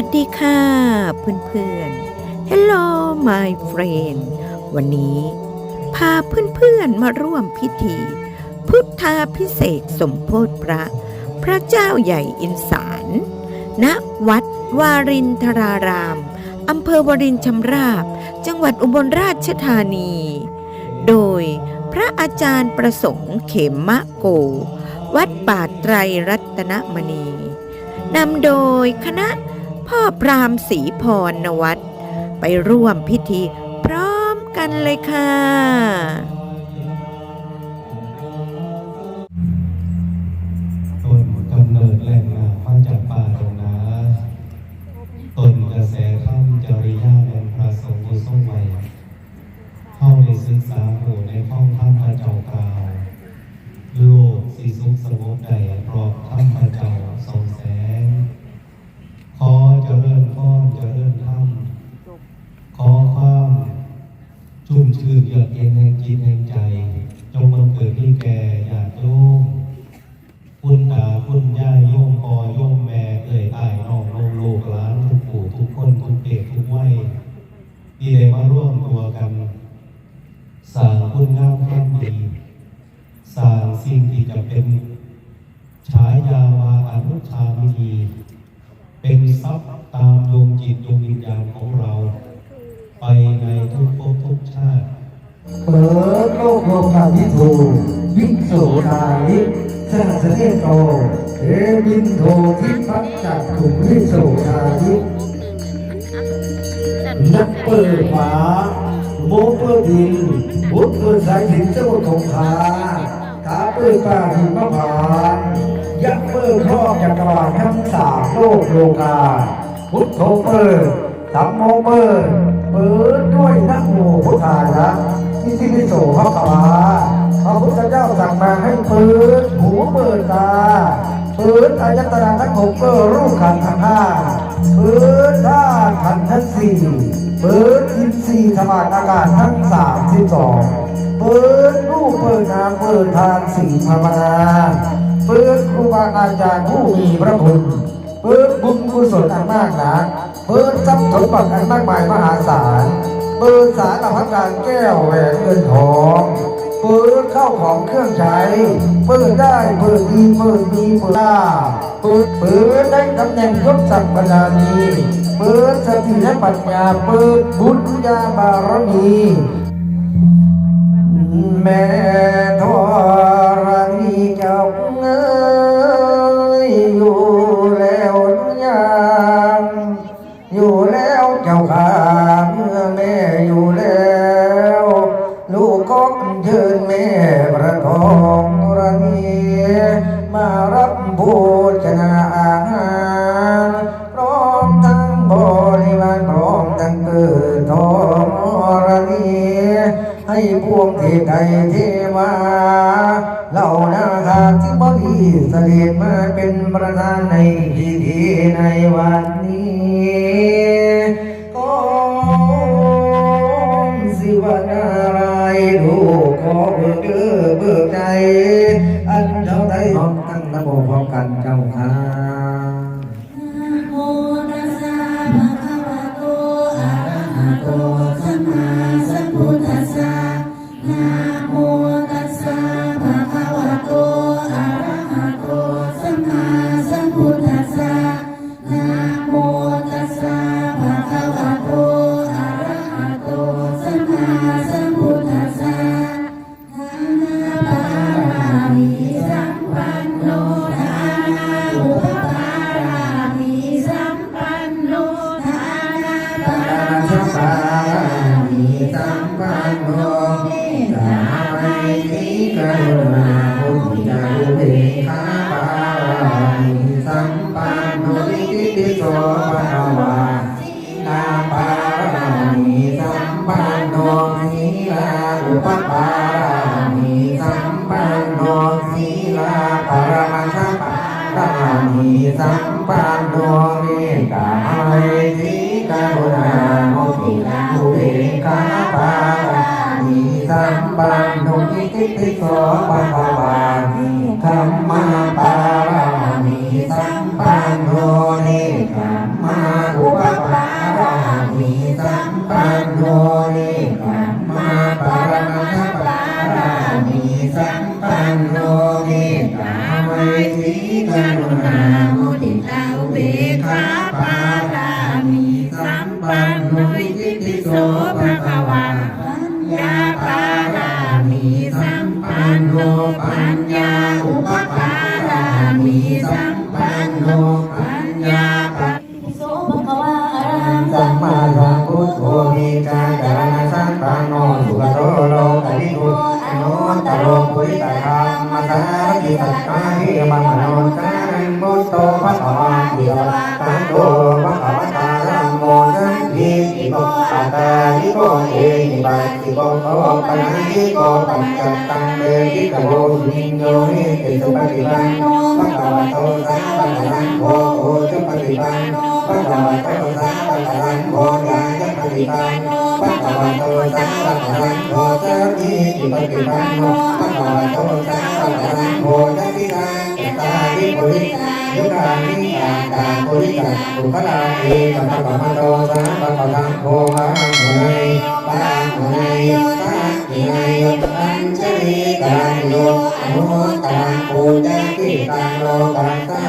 วัสดีค่ะเพื่อนๆ Hello my friend วันนี้ พาเพื่อนๆมาร่วมพิธี พุทธาพิเศษสมโพธิพระ พระเจ้าใหญ่อินสารณวัดวารินทรารามอำเภอวารินชำราบ จังหวัดอุบลราชธานี โดยพระอาจารย์ประสงค์เขมมะโก วัดป่าไตรรัตนมณีนำโดยคณะ พ่อพรามศรีพรนวัดไปร่วมพิธีพร้อมกันเลยค่ะ ต้นกำเนิดแหล่งน้ำมาจากป่าตรงนาต้นกระแสถ้ำจริยาแห่งพระสงฆ์ผู้ทรงไว้เข้าในศึกษาโหในห้องถ้ำพระเจ้ากล่าวโลกสิสุขสงบใดเพราะถ้ำพระเจ้าทรง ขอเจริญพรเจริญธรรมขอความชุ่มชื่น เยือกเย็นแห่งจิตแห่งใจ จงบังเกิดที่แก่ญาติโยมคุณตาคุณย่าโยมพ่อโยมแม่เอ่ยอ้ายน้องลูกลูกหลานทุกผู้ทุกคนทุกเพศทุกวัยที่ได้มาร่วมตัวกันสร้างคุณงามความดีสร้างสิ่งที่จะเป็นฉายาวาอนุชามินีเป็นทรัพย์ตามดวงจิตดวงวิญญาณของเรา โสทานิสหัสเทโตเอวินโททิพักจักถุงวิโสทานินักเปิดฝาโมเปิดดินบุตรเปิดสายสินเจ้าทงคาขาเปิดป่าหิมพายักษ์เปิดครอบจักรวาลทั้งสามโลกโลกา พุทโธเปิดสัมโมเปิดเปิดด้วยนะโมพุทธายะที่ที่นิโสพระขวา ระพุทธเจ้าสั่งมาให้เปิดหูเปิดตาเปิดอายตนะทั้งหกเปิดรูปขันธ์ทั้งห้าเปิดธาตุขันธ์ทั้งสี่เปิดอินทรีย์ธรรมอากาศทั้งสามสิบสองเปิดรูปเปิดนามเปิดทานสี่ภาวนาเปิดครูบาอาจารย์ผู้มีพระคุณเปิดบุญกุศลอันมากนาเปิดทรัพย์สมบัติอันมากมายมหาศาลเปิดสารพัดการแก้วแหวนเงินทอง ปิดเข้าของเครื่องใช้เปิดได้เปิดดีเปิดดีเปิดได้าปิดเปิดได้ตำแหน่งยศศักดิ์บรรดานีเปิดสติและปัญญาเปิดบุญญาบารมีแม่ทอ รับบูชนาอาหารพร้อมทั้งบริวารพร้อมทั้งเกิดทองรณีให้พวงเทพไทยเทมาเหล่านาคาที่บดีเสด็จมาเป็นประธานในพิธีในวันนี้ก็สิวนารายณ์ลูกขอเบิกเด้อเบิกใจ กันเจ้าค่ะนะ สัมปันโนเมตตาไมติกรุณาโมติลาภุเบกาปานิสัมปันโนทิติติโสปะคะวาธัมมาปารามิสัมปันโนเน อุเบกขาปารามีสัมปันโนอิติปิโสภะคะวาปัญญาปารามีสัมปันโนปัญญาอุปการามีสัมปันโนปัญญาปะโสภะคะวาอะระหังสัมมามาสัมพุทโธมีกาจารณสัมปันโนสุขโตโลกวิทุอนุตตโรปุริตธรรมสารติสัตตาหิมัมโนสา รังพุทโตภะคะวะเดียตังโตภะคะวะตาธัมโมสังฆิติโกอัตตานิโกเอหิปัสสิโกโอปันติโกปัจจตังเดหิตโวนิโยนิติสุปฏิปันโนภะคะวะโตสาวกสังโฆโอจุปฏิปันโนภะคะวะโตสาวกสังโฆญาณปฏิปันโนภะคะวะโตสาวกสังโฆสัพพิติปฏิปันโนภะคะวะโตสาวกสังโฆสัพพิทาเจ ตาทิปุริยุคานิอาตาปุริจักขุปะลาเอกัมปะปะมะโตสาปะปะทังโคหังหุนัยปะหุนัยปะหินัยปัญจริตาโยอนุตังปุจติตังโลกัสสะ